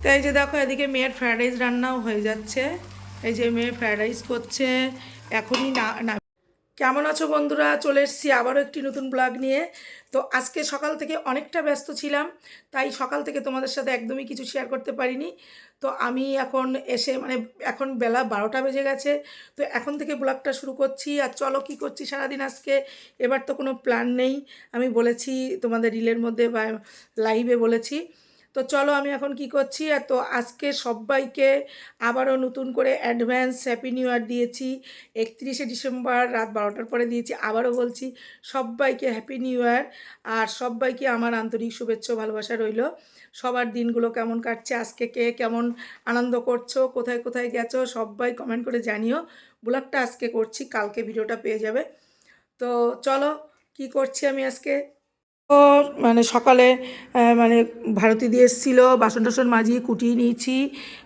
তো এই যে দেখো, এদিকে মেয়ের ফ্রায়েড রাইস রান্নাও হয়ে যাচ্ছে। এই যে মেয়ে ফ্রায়েড রাইস করছে। এখনই না না। কেমন আছো বন্ধুরা? চলে এসেছি আবারও একটি নতুন ব্লগ নিয়ে। তো আজকে সকাল থেকে অনেকটা ব্যস্ত ছিলাম, তাই সকাল থেকে তোমাদের সাথে একদমই কিছু শেয়ার করতে পারিনি। তো আমি এখন এসে মানে এখন বেলা বারোটা বেজে গেছে। তো এখন থেকে ব্লগটা শুরু করছি। আর চলো কী করছি সারাদিন আজকে? এবার তো কোনো প্ল্যান নেই। আমি বলেছি তোমাদের রিলের মধ্যে বা লাইভে বলেছি। তো চলো আমি এখন কি করছি? তো আজকে সবাইকে আবারও নতুন করে অ্যাডভান্স হ্যাপি নিউ ইয়ার দিয়েছি। একত্রিশে ডিসেম্বর রাত বারোটার পরে দিয়েছি, আবারও বলছি সবাইকে হ্যাপি নিউ ইয়ার আর সবাইকে আমার আন্তরিক শুভেচ্ছা ভালোবাসা রইল। সবার দিনগুলো কেমন কাটছে? আজকে কে কেমন আনন্দ করছ? কোথায় কোথায় গেছো? সবাই কমেন্ট করে জানিও। ব্লগটা আজকে করছি, কালকে ভিডিওটা পেয়ে যাবে। তো চলো কি করছি আমি আজকে? মানে সকালে মানে ভারতী দিয়ে এসেছিল, বাসন টাসন মাজিয়ে কুটিয়ে নিয়েছি।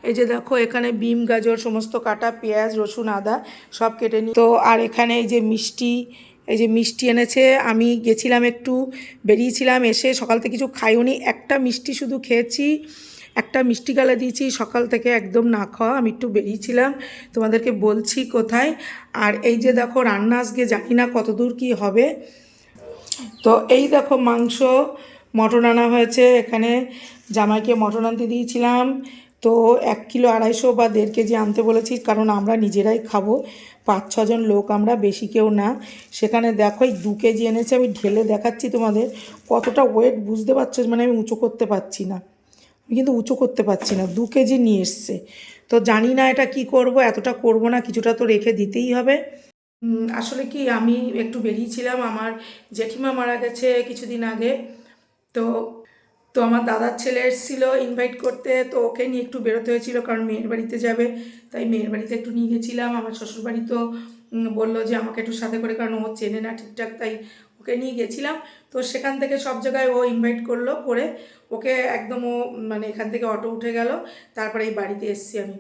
এই যে দেখো, এখানে বিম, গাজর, সমস্ত কাটা, পেঁয়াজ, রসুন, আদা সব কেটে নিই তো আর এখানে এই যে মিষ্টি, এই যে মিষ্টি এনেছে। আমি গেছিলাম একটু, বেরিয়েছিলাম, এসে সকাল থেকে কিছু খাইওনি। একটা মিষ্টি শুধু খেয়েছি, একটা মিষ্টি গালা দিয়েছি, সকাল থেকে একদম না খাওয়া। আমি একটু বেরিয়েছিলাম, তোমাদেরকে বলছি কোথায়। আর এই যে দেখো, রান্না আজকে জানি না কতদূর কি হবে। তো এই দেখো মাংস, মটন আনা হয়েছে এখানে। জামাইকে মটন আনতে দিয়েছিলাম। তো এক কিলো আড়াইশো বা দেড় কেজি আনতে বলেছি, কারণ আমরা নিজেরাই খাব। পাঁচ, ছজন লোক আমরা, বেশি কেউ না। সেখানে দেখো, এই দু কেজি এনেছে, আমি ঢেলে দেখাচ্ছি তোমাদের। কতটা ওয়েট বুঝতে পারছ? মানে আমি উঁচু করতে পারছি না। আমি কিন্তু উঁচু করতে পারছি না। দু কেজি নিয়ে এসছে। তো জানি না এটা কি করব, এতটা করব না, কিছুটা তো রেখে দিতেই হবে। আসলে কি আমি একটু বেরিয়েছিলাম আমার জেঠিমা মারা গেছে কিছুদিন আগে। তো তো আমার দাদার ছেলে এসেছিল ইনভাইট করতে। তো ওকে নিয়ে একটু বেরোতে হয়েছিল কারণ মেয়ের বাড়িতে যাবে। তাই মেয়ের বাড়িতে একটু নিয়ে গেছিলাম। আমার শ্বশুরবাড়ি তো বলল যে আমাকে একটু সাথে করে কারণ ও চেনে না ঠিকঠাক, তাই ওকে নিয়ে গেছিলাম। তো সেখান থেকে সব জায়গায় ও ইনভাইট করল করে ওকে একদম ও মানে এখান থেকে অটো উঠে গেল। তারপরে এই বাড়িতে এসেছি আমি।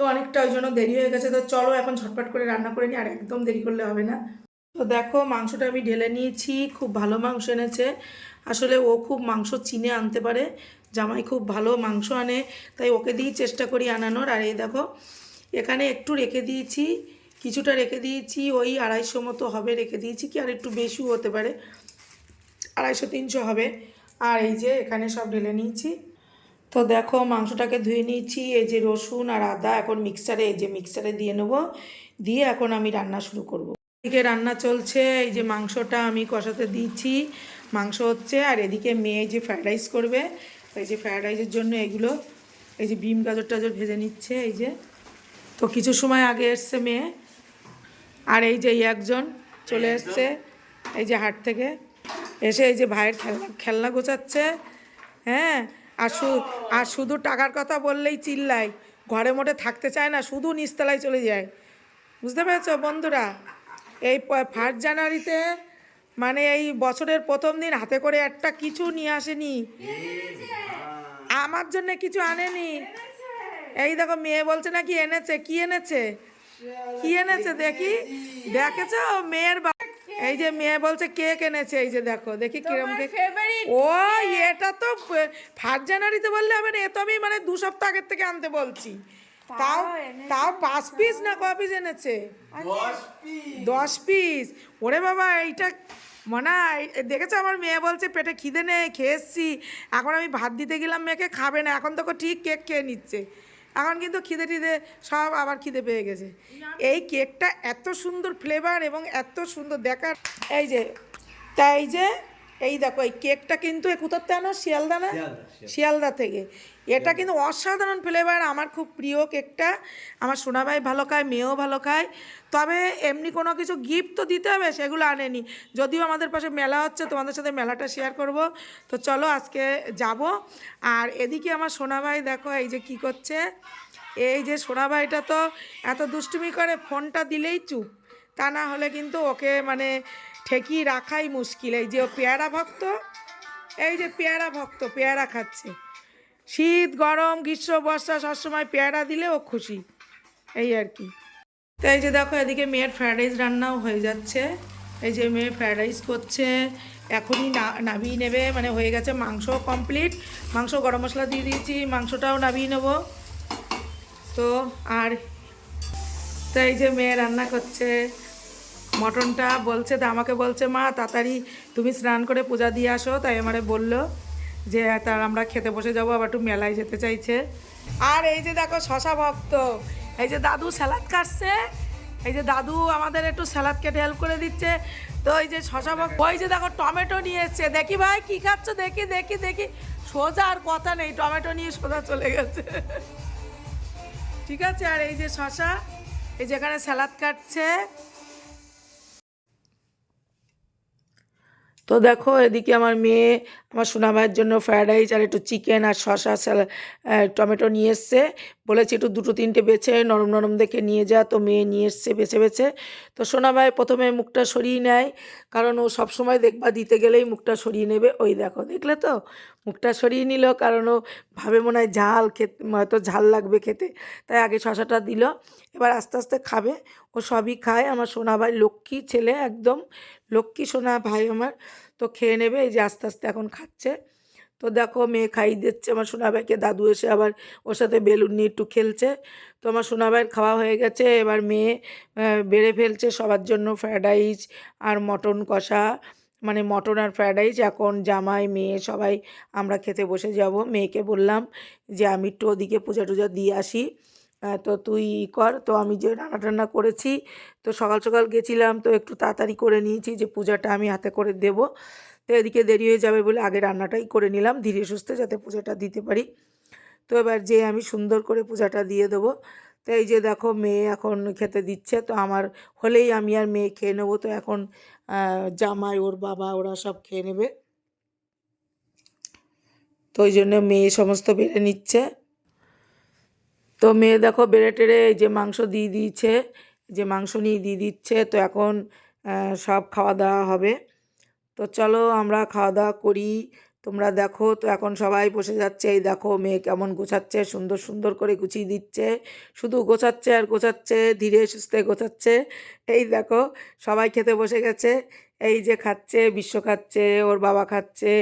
তো অনেকটা ওই জন্য দেরি হয়ে গেছে। তো চলো এখন ঝটপট করে রান্না করে নিই, আর একদম দেরি করলে হবে না। তো দেখো, মাংসটা আমি ঢেলে নিয়েছি, খুব ভালো মাংস এনেছে। আসলে ও খুব মাংস চিনে আনতে পারে, জামাই খুব ভালো মাংস আনে, তাই ওকে দিয়েই চেষ্টা করি আনানোর। আর এই দেখো, এখানে একটু রেখে দিয়েছি, কিছুটা রেখে দিয়েছি, ওই আড়াইশো মতো হবে রেখে দিয়েছি, কি আর একটু বেশিও হতে পারে, আড়াইশো তিনশো হবে। আর এই যে এখানে সব ঢেলে নিয়েছি। তো দেখো মাংসটাকে ধুয়ে নিয়েছি, এই যে রসুন আর আদা এখন মিক্সারে এই যে মিক্সারে দিয়ে নেব। দিয়ে এখন আমি রান্না শুরু করব। এদিকে রান্না চলছে, এই যে মাংসটা আমি কষাতে দিচ্ছি মাংস হচ্ছে, আর এদিকে মেয়ে যে ফ্রায়েড রাইস করবে, এই যে ফ্রায়েড রাইসের জন্য এগুলো, এই যে বিম গাজর টাজর ভেজে নিচ্ছে, এই যে। তো কিছু সময় আগে এসছে মেয়ে, আর এই যে একজন চলে এসছে, এই যে হাট থেকে। এসে এই যে ভাইয়ের খেলনা খেলনা গোছাচ্ছে হ্যাঁ? আর শু, আর শুধু টাকার কথা বললেই চিল্লাই ঘরে মোটে থাকতে চায় না, শুধু নিচতলায় চলে যায়। বুঝতে পেরেছ বন্ধুরা? এই ফার্স্ট জানুয়ারিতে মানে এই বছরের প্রথম দিন হাতে করে একটা কিছু নিয়ে আসেনি। আমার জন্য কিছু আনেনি। এই দেখো, মেয়ে বলছে নাকি এনেছে। কি এনেছে? কি এনেছে দেখি? দেখেছ? মেয়ের এই যে মেয়ে বলছে কেক এনেছে এই যে দেখো দেখি কিরম কেক। ও এটা তো ফার্স্ট জানুয়ারিতে বললে হবে না এ তো আমি মানে দু সপ্তাহ আগের থেকে আনতে বলছি। তাও তাও পাঁচ পিস না ক পিস এনেছে? দশ পিস ওরে বাবা এইটা মনে হয় দেখেছ আমার মেয়ে বলছে পেটে খিদে নেই খেয়ে এসছি। এখন আমি ভাত দিতে গেলাম মেয়েকে খাবে না এখন তোকে ঠিক কেক খেয়ে নিচ্ছে। এখন কিন্তু খিদে টিদে সব আবার খিদে পেয়ে গেছে। এই কেকটা এত সুন্দর ফ্লেভার এবং এত সুন্দর, দেখার এই যে তাই যে এই দেখো এই কেকটা কিন্তু এ কোথাতে আনো? শিয়ালদা না? শিয়ালদা থেকে। এটা কিন্তু অসাধারণ ফ্লেভার আমার খুব প্রিয় কেকটা। আমার সোনাভাই ভালো খায় মেয়েও ভালো খায়। তবে এমনি কোনো কিছু গিফট তো দিতে হবে সেগুলো আনেনি। যদিও আমাদের পাশে মেলা হচ্ছে তোমাদের সাথে মেলাটা শেয়ার করব। তো চলো আজকে যাব। আর এদিকে আমার সোনাভাই দেখো এই যে কি করছে? এই যে সোনাভাইটা তো এত দুষ্টুমি করে ফোনটা দিলেই চুপ। তা না হলে কিন্তু ওকে মানে ঠেকিয়ে রাখাই মুশকিল। এই যে ও পেয়ারা ভক্ত, এই যে পেয়ারা ভক্ত, পেয়ারা খাচ্ছে। শীত, গরম, গ্রীষ্ম, বর্ষা সবসময় পেয়ারা দিলে ও খুশি। এই আর কি। তো এই যে দেখো, এদিকে মেয়ের ফ্রায়েড রাইস রান্নাও হয়ে যাচ্ছে। এই যে মেয়ে ফ্রায়েড রাইস করছে। এখনই না নাবিয়ে নেবে মানে হয়ে গেছে মাংস কমপ্লিট মাংস গরম মশলা দিয়ে দিয়েছি, মাংসটাও নাবিয়ে নেব। তো আর, তো এই যে মেয়ে রান্না করছে। মটনটা বলছে তা আমাকে বলছে, মা, তাড়াতাড়ি তুমি স্নান করে পূজা দিয়ে আসো। তাই আমারে বলল যে তার আমরা খেতে বসে যাব, আবার একটু মেলায় যেতে চাইছে। আর এই যে দেখো, শশা ভক্ত, এই যে দাদু স্যালাদ কাটছে, এই যে দাদু আমাদের একটু স্যালাদ কেটে হেল্প করে দিচ্ছে। তো এই যে শশা ভক্ত, ওই যে দেখো, টমেটো নিয়ে এসছে। দেখি ভাই, কি খাচ্ছ? দেখি দেখি দেখি। সোজা আর কথা নেই, টমেটো নিয়ে সোজা চলে গেছে। ঠিক আছে? আর এই যে শশা, এই যেখানে স্যালাদ কাটছে। তো দেখো এদিকে আমার মেয়ে আমার সোনা ভাইয়ের জন্য ফ্রায়েড রাইস আর একটু চিকেন আর শসা স্যালা টমেটো নিয়ে এসছে। বলেছি একটু দুটো তিনটে বেছে, নরম নরম দেখে নিয়ে যা। তো মেয়ে নিয়ে এসছে বেছে বেছে। তো সোনা ভাই প্রথমে মুখটা সরিয়ে নেয়, কারণ ও সবসময় দেখবা দিতে গেলেই মুখটা সরিয়ে নেবে। ওই দেখো, দেখলে তো? মুখটা সরিয়ে নিল, কারণ ও ভাবে মনে হয় ঝাল খেতে, হয়তো ঝাল লাগবে খেতে। তাই আগে শশাটা দিল, এবার আস্তে আস্তে খাবে। ও সবই খায়। আমার সোনা ভাই লক্ষ্মী ছেলে একদম। লক্ষ্মী সোনা ভাই আমার। তো খেয়ে নেবে, এই যে আস্তে আস্তে এখন খাচ্ছে। তো দেখো মেয়ে খাইয়ে দিচ্ছে। আমার সোনা ভাইকে দাদু এসে আবার ওর সাথে বেলুন নিয়ে একটু খেলছে। তো আমার সোনা ভাইয়ের খাওয়া হয়ে গেছে। এবার মেয়ে বেড়ে ফেলছে সবার জন্য ফ্রায়েড রাইস আর মটন কষা। মানে মটন আর ফ্রায়েড রাইস এখন জামাই, মেয়ে সবাই আমরা খেতে বসে যাব। মেয়েকে বললাম যে আমি একটু ওদিকে পূজা টুজা দিয়ে আসি। তো তুই কর, তো আমি যে রান্না টান্না করেছি, তো সকাল সকাল গেছিলাম, তো একটু তাড়াতাড়ি করে নিয়েছি যে পূজাটা আমি হাতে করে দেব। তো এদিকে দেরি হয়ে যাবে বলে আগে রান্নাটাই করে নিলাম, ধীরে সুস্থে যাতে পূজাটা দিতে পারি। তো এবার যে আমি সুন্দর করে পূজাটা দিয়ে দেবো, তো এই যে দেখো মেয়ে এখন খেতে দিচ্ছে, তো আমার হলেই আমি আর মেয়ে খেয়ে নেব, তো এখন জামাই, ওর বাবা, ওরা সব খেয়ে নেবে। তো ওই জন্য মেয়ে সমস্ত বেড়ে নিচ্ছে। তো মেয়ে দেখো বেড়ে টেড়ে এই যে মাংস দিয়ে দিয়েছে যে মাংস নিয়ে দিয়ে দিচ্ছে, তো এখন সব খাওয়া দাওয়া হবে। তো চলো আমরা খাওয়া দাওয়া করি। তোমরা দেখো, তো এখন সবাই বসে যাচ্ছে, এই দেখো মেয়ে কেমন গোছাচ্ছে, সুন্দর সুন্দর করে গুছিয়ে দিচ্ছে। শুধু গোছাচ্ছে আর গোছাচ্ছে, ধীরে সুস্থে গোছাচ্ছে। এই দেখো, সবাই খেতে বসে গেছে। এই যে খাচ্ছে, বিশ্ব খাচ্ছে, ওর বাবা খাচ্ছে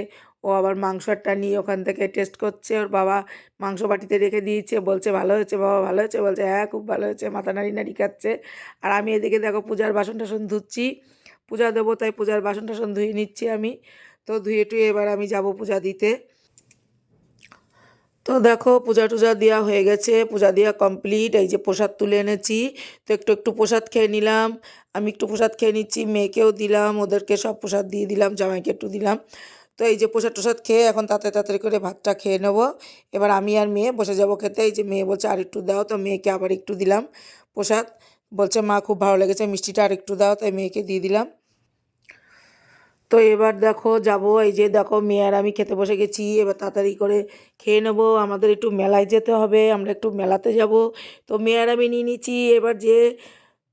ও আবার মাংসটা নিয়ে ওখান থেকে টেস্ট করছে। ওর বাবা মাংস বাটিতে রেখে দিয়েছে, বলছে, ভালো হয়েছে বাবা, ভালো হয়েছে? বলছে হ্যাঁ খুব ভালো হয়েছে, মাথা নাড়ি নাড়ি খাচ্ছে। আর আমি এদিকে দেখো পূজার বাসন টাসন ধুচ্ছি। পূজা দেবো, তাই পূজার বাসন টাসন ধুয়ে নিচ্ছি আমি। তো ধুয়ে টুয়ে এবার আমি যাব পূজা দিতে। তো দেখো, পূজা টুজা দেওয়া হয়ে গেছে। পূজা দেওয়া কমপ্লিট এই যে প্রসাদ তুলে এনেছি। তো একটু একটু প্রসাদ খেয়ে নিলাম। আমি একটু প্রসাদ খেয়ে নিচ্ছি, মেয়েকেও দিলাম, ওদেরকে সব প্রসাদ দিয়ে দিলাম, জামাইকে একটু দিলাম। তো এই যে প্রসাদ টসাদ খেয়ে এখন তাড়াতাড়ি তাড়াতাড়ি করে ভাতটা খেয়ে নেব। এবার আমি আর মেয়ে বসে যাব খেতে। এই যে মেয়ে বলছে, আর একটু দাও। তো মেয়েকে আবার একটু দিলাম প্রসাদ। বলছে, মা, খুব ভালো লেগেছে মিষ্টিটা, আর একটু দাও। তাই মেয়েকে দিয়ে দিলাম। তো এবার দেখো, যাব। এই যে দেখো, মেয়ে আর আমি খেতে বসে গেছি। এবার তাড়াতাড়ি করে খেয়ে নেব। আমাদের একটু মেলায় যেতে হবে। আমরা একটু মেলাতে যাব। তো মেয়ে আর আমি নিয়ে নিচ্ছি। এবার যে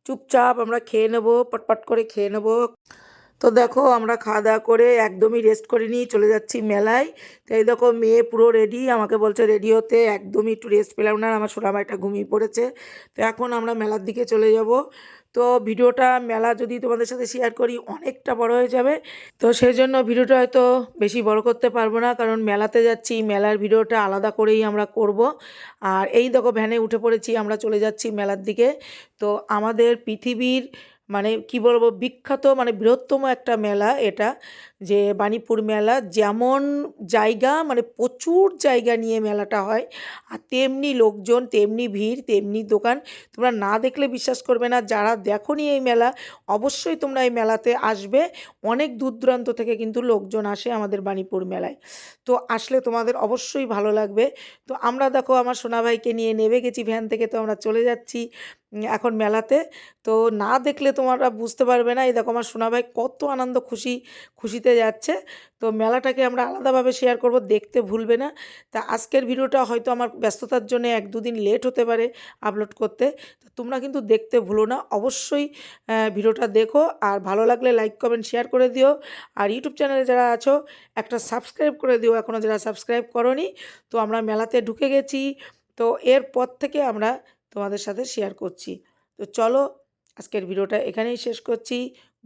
চুপচাপ আমরা খেয়ে নেব, পটপট করে খেয়ে নেব। তো দেখো, আমরা খাওয়া দাওয়া করে একদমই রেস্ট করে নিয়ে চলে যাচ্ছি মেলায়। তো এই দেখো, মেয়ে পুরো রেডি আমাকে বলছে রেডি হতে, একদমই একটু রেস্ট পেলাম না আমার সোনামাইটা ঘুমিয়ে পড়েছে। তো এখন আমরা মেলার দিকে চলে যাব। তো ভিডিওটা, মেলা যদি তোমাদের সাথে শেয়ার করি, অনেকটা বড় হয়ে যাবে। তো সেই জন্য ভিডিওটা হয়তো বেশি বড় করতে পারব না, কারণ মেলাতে যাচ্ছি, মেলার ভিডিওটা আলাদা করেই আমরা করব। আর এই দেখো ভ্যানে উঠে পড়েছি, আমরা চলে যাচ্ছি মেলার দিকে। তো আমাদের পৃথিবীর মানে কি বলব বিখ্যাত মানে বৃহত্তম একটা মেলা এটা। যে বাণীপুর মেলা যেমন জায়গা মানে প্রচুর জায়গা নিয়ে মেলাটা হয়, আর তেমনি লোকজন, তেমনি ভিড়, তেমনি দোকান। তোমরা না দেখলে বিশ্বাস করবে না, যারা দেখোনি এই মেলা, অবশ্যই তোমরা এই মেলাতে আসবে। অনেক দূর দূরান্ত থেকে কিন্তু লোকজন আসে আমাদের বাণীপুর মেলায়। তো আসলে তোমাদের অবশ্যই ভালো লাগবে। তো আমরা দেখো, আমার সোনা ভাইকে নিয়ে নেমে গেছি ভ্যান থেকে, তো আমরা চলে যাচ্ছি এখন মেলাতে। তো না দেখলে তোমরা বুঝতে পারবে না, এই দেখো আমার সোনা ভাই কত আনন্দ, খুশি, খুশিতে যাচ্ছে। তো মেলাটাকে আমরা আলাদাভাবে শেয়ার করব, দেখতে ভুলবে না। তা আজকের ভিডিওটা হয়তো আমার ব্যস্ততার জন্য এক দুদিন লেট হতে পারে আপলোড করতে। তো তোমরা কিন্তু দেখতে ভুলো না। অবশ্যই ভিডিওটা দেখো। আর ভালো লাগলে লাইক কমেন্ট শেয়ার করে দিও। আর ইউটিউব চ্যানেলে যারা আছো, একটা সাবস্ক্রাইব করে দিও। এখনও যারা সাবস্ক্রাইব করনি, তো আমরা মেলাতে ঢুকে গেছি। তো এরপর থেকে আমরা তোমাদের সাথে শেয়ার করছি। তো চলো, আজকের ভিডিওটা এখানেই শেষ করছি।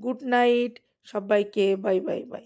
গুড নাইট সবাইকে বাই বাই বাই।